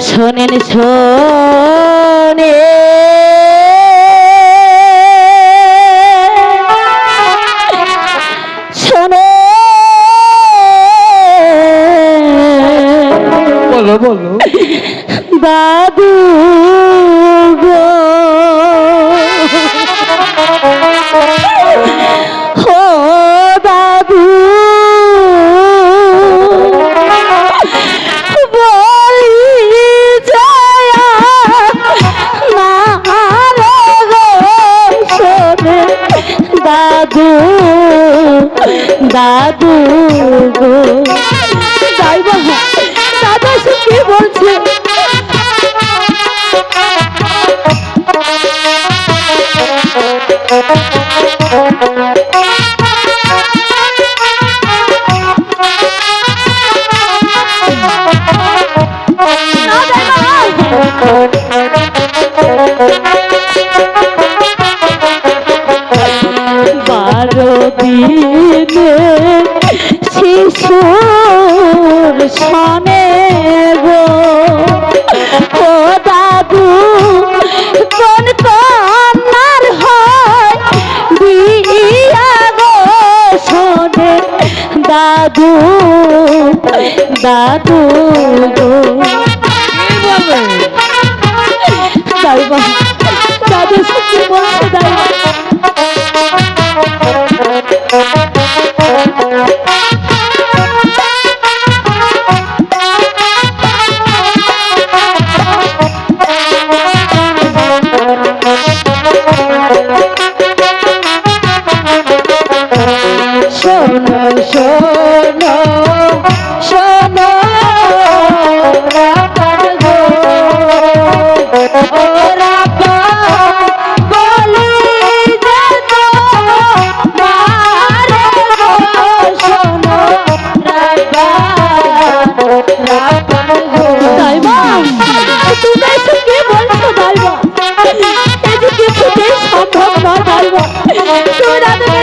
শোনেন শোনে শোনে বলো বলো। দাদু গো। দাদু গো যাইব দাদা সে কি বলছে না, বারো দিনে শিশুর সনে গো ও দাদু কোন কন্যার হয় বিয়া গো শোনে দাদু দাদু গো দাদু সত্যি বলছে দাইবা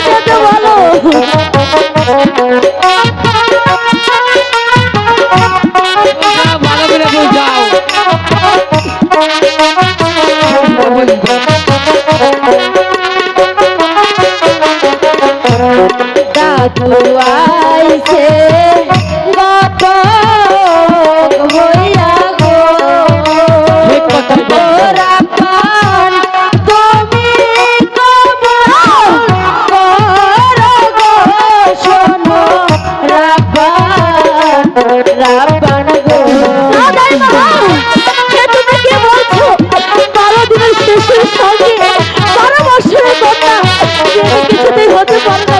রাধাকে বলো। ভালো করে বোঝাও দাদু আইছে গত হইয়া i just wanted to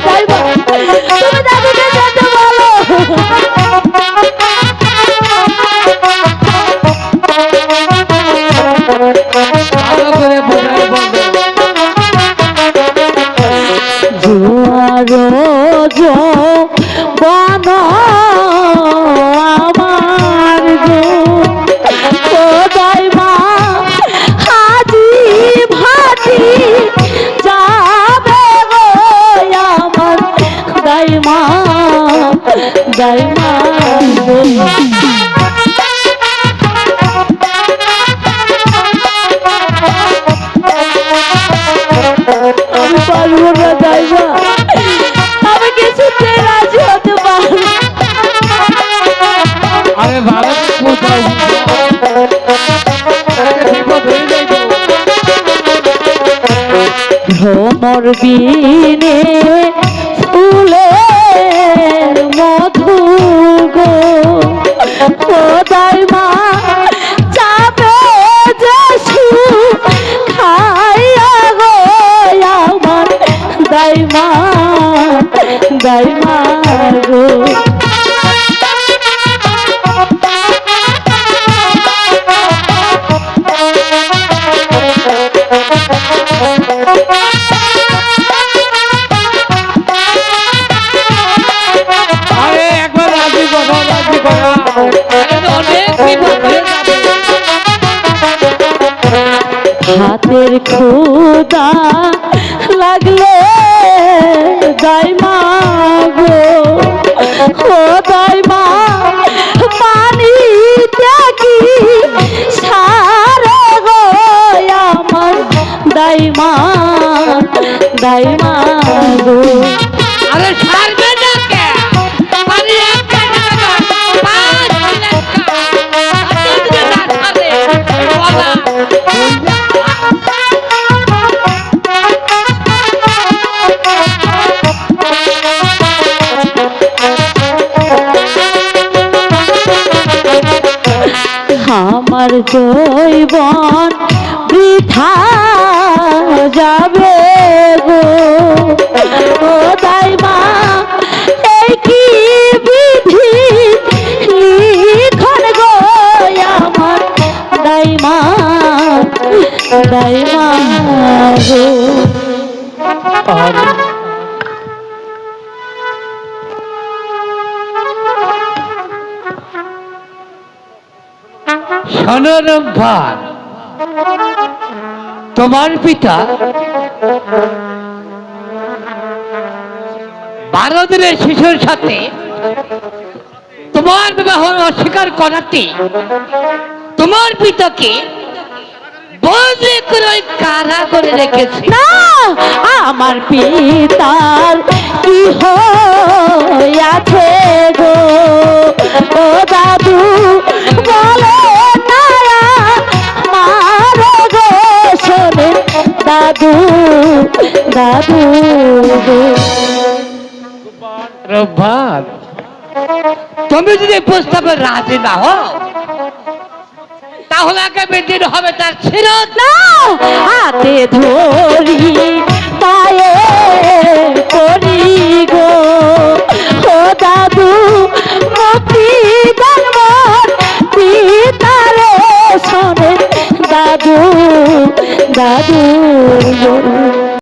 ভ্রমর বিনে ফুলের মধু গো। তোর খুদা লাগলে যাই মাগো ও যাই মা, পানি দেখি সারে গো আমার। দাইমা দাইমা মাগো আরে জৈবন বৃথা যাবে গো। ও দাইমা, এই কি বিধি লিখন গো আমার দাইমা দাইমা গো? সনরম্ভার তোমার পিতা বারো শিশুর সাথে তোমার বিবাহ অস্বীকার করাতে তোমার পিতাকে করে কারা রেখেছে। না, আমার পিতার কি হইয়াছে গো? রব্বাদ তুমি যদি প্রস্তাবে রাজি না হও, তাহলে আগামী দিন হবে তার ছিরত হাতে ধরি, পায়ে করি।